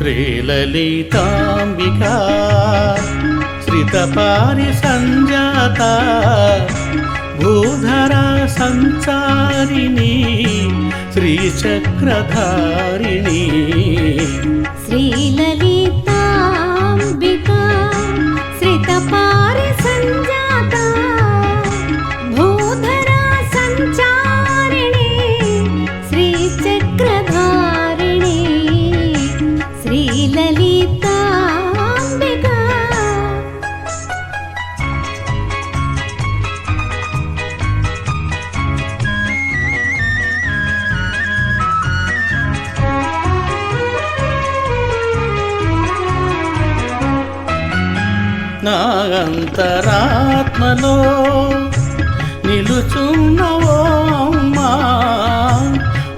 శ్రీలలితాంబికా శ్రితపారి సంజాత భూధరా సంచారిణి శ్రీచక్రధారిణీ. నా అంతరాత్మలో నిలుచున్నవో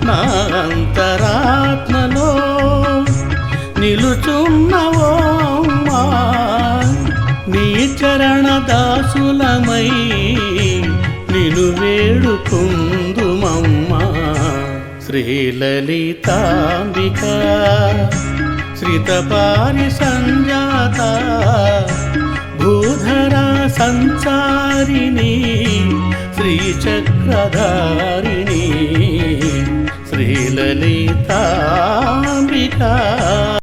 నా అంతరాత్మలో నిలుచున్నవో నీ చరణ దాసులమై నిను వేడుకుందుమమ్మా. శ్రీలలితాంబిక శ్రితపారి సంజాత సంచారిణి శ్రీ చక్రధారిణి శ్రీలలితా